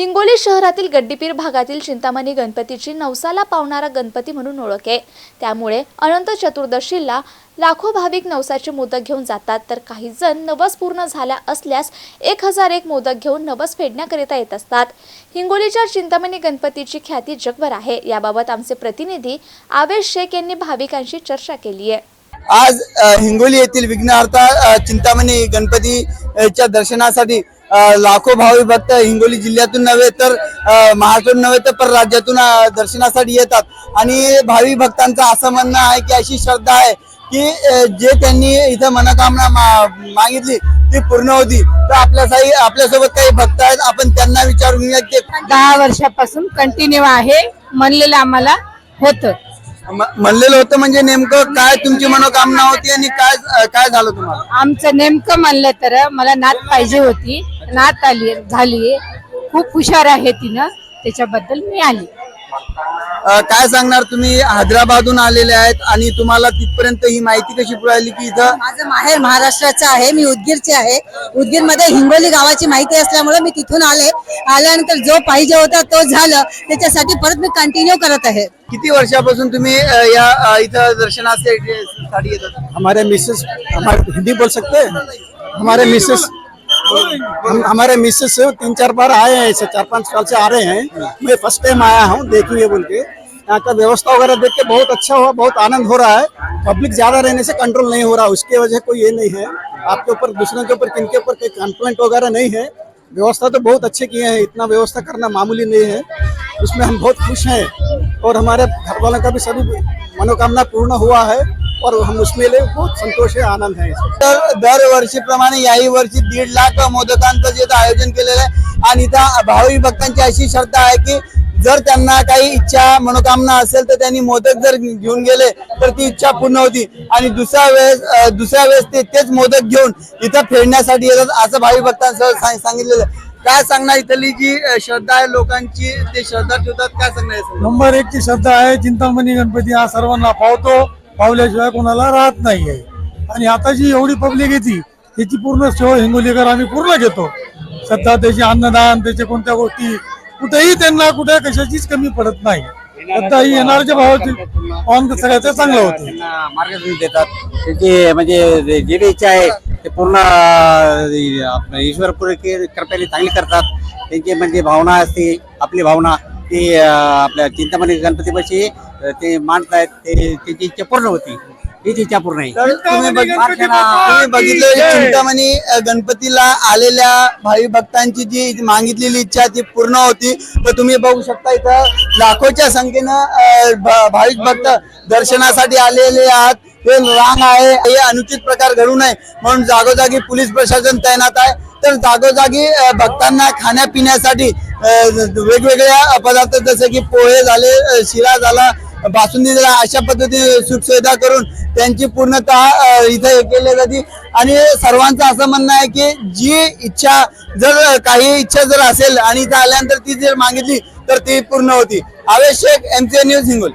हिंगोली शहरातील गड्डीपीर भागातील चिंतामणी गणपतीची नवसाला पावणारा गणपती म्हणून ओळख आहे. त्यामुळे अनंत चतुर्दशीला लाखो भाविक नवसाचे मोदक घेऊन जातात. तर काही जण नवस पूर्ण झाल्या असल्यास एक हजार एक मोदक घेऊन नवस फेडण्याकरिता येत असतात. हिंगोलीच्या चिंतामणी गणपतीची ख्याती जगभर आहे. याबाबत आमचे प्रतिनिधी आवेश शेख यांनी भाविकांशी चर्चा केली आहे. आज हिंगोली येथील विघ्नहर्ता चिंतामणी गणपतीच्या दर्शनासाठी लाखो भाविक भक्त हिंगोली जिल्ह्यातून नव्हे तर महाराष्ट्रातून नव्हे तर परराज्यातून अ, दर्शनासाठी येतात. आणि भाविक भक्तांचं असं म्हणणं आहे की अशी श्रद्धा आहे की जे त्यांनी इथं मनोकामना मागितली ती पूर्ण होती. तर आपल्यासाठी आपल्यासोबत काही भक्त आहेत आपण त्यांना विचारून घेऊया की दहा वर्षापासून कंटिन्यू आहे म्हणलेलं आम्हाला होतं. म्हणलेलं होतं म्हणजे नेमकं काय तुमची मनोकामना होती आणि काय काय झालं तुम्हाला? आमचं नेमकं म्हणलं तर मला नात पाहिजे होती. नात आली झाली खूप हुशार आहे तिनं. त्याच्याबद्दल मी आली. काय सांगणार तुम्ही? हैदराबादहून आलेले आहेत आणि तुम्हाला तिथपर्यंत ही माहिती कशी मिळाली की इथं माझं माहेर महाराष्ट्राचं आहे. मी उदगीरचे आहे. उदगीरमध्ये हिंगोली गावाची माहिती असल्यामुळे मी तिथून आले. आल्यानंतर जो पाहिजे होता तो झालं. त्याच्यासाठी परत मी कंटिन्यू करत आहे. किती वर्षापासून तुम्ही अ, या अ, इथं दर्शनासाठी येतात हमारे मिसेस हमारे हिंदी बोल सकते हैं? हमारे मिसेस हम हमारे मिसेस तीन चार बार आए हैं, ऐसे चार पाँच साल से आ रहे हैं। मैं फ़र्स्ट टाइम आया हूँ, देखिए बोल के। यहाँ का व्यवस्था वगैरह देख के बहुत अच्छा हुआ, बहुत आनंद हो रहा है। पब्लिक ज़्यादा रहने से कंट्रोल नहीं हो रहा, उसके वजह कोई ये नहीं है। आपके ऊपर, दूसरों के ऊपर, किनके ऊपर कोई कंप्लेंट वगैरह नहीं है। व्यवस्था तो बहुत अच्छे किए हैं, इतना व्यवस्था करना मामूली नहीं है। उसमें हम बहुत खुश हैं और हमारे घर वालों का भी सभी मनोकामना पूर्ण हुआ है। और हम उसमें लिए बहुत संतोष है आनंद है तर दरवर्षीप्रमाणे याही वर्षी दीड लाख मोदकांचं जे इथं आयोजन केलेलं आहे आणि इथं भाविक भक्तांची अशी श्रद्धा आहे की जर त्यांना काही इच्छा मनोकामना असेल तर त्यांनी मोदक जर घेऊन गेले तर ती इच्छा पूर्ण होती आणि दुसऱ्या वेळेस दुसऱ्या वेळेस ते तेच मोदक घेऊन इथं फेडण्यासाठी येतात असं भाविक भक्तांसह सांग- सांगितलेलं. काय सांगणार इथली जी श्रद्धा आहे लोकांची ते श्रद्धा ठेवतात काय सांगणार? नंबर एक ची श्रद्धा आहे चिंतामणी गणपती हा सर्वांना पावतो पावल्याशिवाय कोणाला राहत नाहीये. आणि आता जी एवढी पब्लिक येते त्याची पूर्ण सेवा हिंगोलीकर आम्ही पूर्ण घेतो. सध्या त्याचे अन्नदान त्याच्या कोणत्या गोष्टी कुठेही त्यांना कुठे कशाचीच कमी पडत नाही. सध्या ही येणारच्या भावाची ऑन सगळ्याचं चांगलं होतं मार्गदर्शन देतात. त्याचे म्हणजे जे बी इच्छा आहे ते पूर्ण अं, आपलं ईश्वर कृपेने चांगली करतात. त्यांची म्हणजे भावना असते आपली भावना. ती आपल्या चिंतामणी गणपतीपाशी ते मांडतायत ते त्यांची इच्छा पूर्ण होती. हीच इच्छा पूर्ण आहे. तुम्ही बघ- गणपती तुम्ही बघितलं चिंतामणी अ, गणपतीला आलेल्या भाविक भक्तांची जी मागितलेली इच्छा ती पूर्ण होती. तर तुम्ही बघू शकता इथं लाखोच्या संख्येनं अ, भ- भाविक भक्त दर्शनासाठी आलेले आहात. हे रांग आहे हे अनुचित प्रकार घडू नये. म्हणून जागोजागी पोलीस प्रशासन तैनात आहे. तर जागोजागी अ, भक्तांना खाण्यापिण्यासाठी वेगवेगळ्या पदार्थ जसे की पोहे झाले शिरा झाला बासुंदी झाला अशा पद्धतीने सुखसुविधा करून त्यांची पूर्णतः इथे इथं हे केली जाते. आणि सर्वांचं असं म्हणणं आहे की जी इच्छा जर काही इच्छा जर असेल आणि इथं आल्यानंतर ती जर मागितली तर ती पूर्ण होती. आवश्यक एमसीए न्यूज हिंगोली.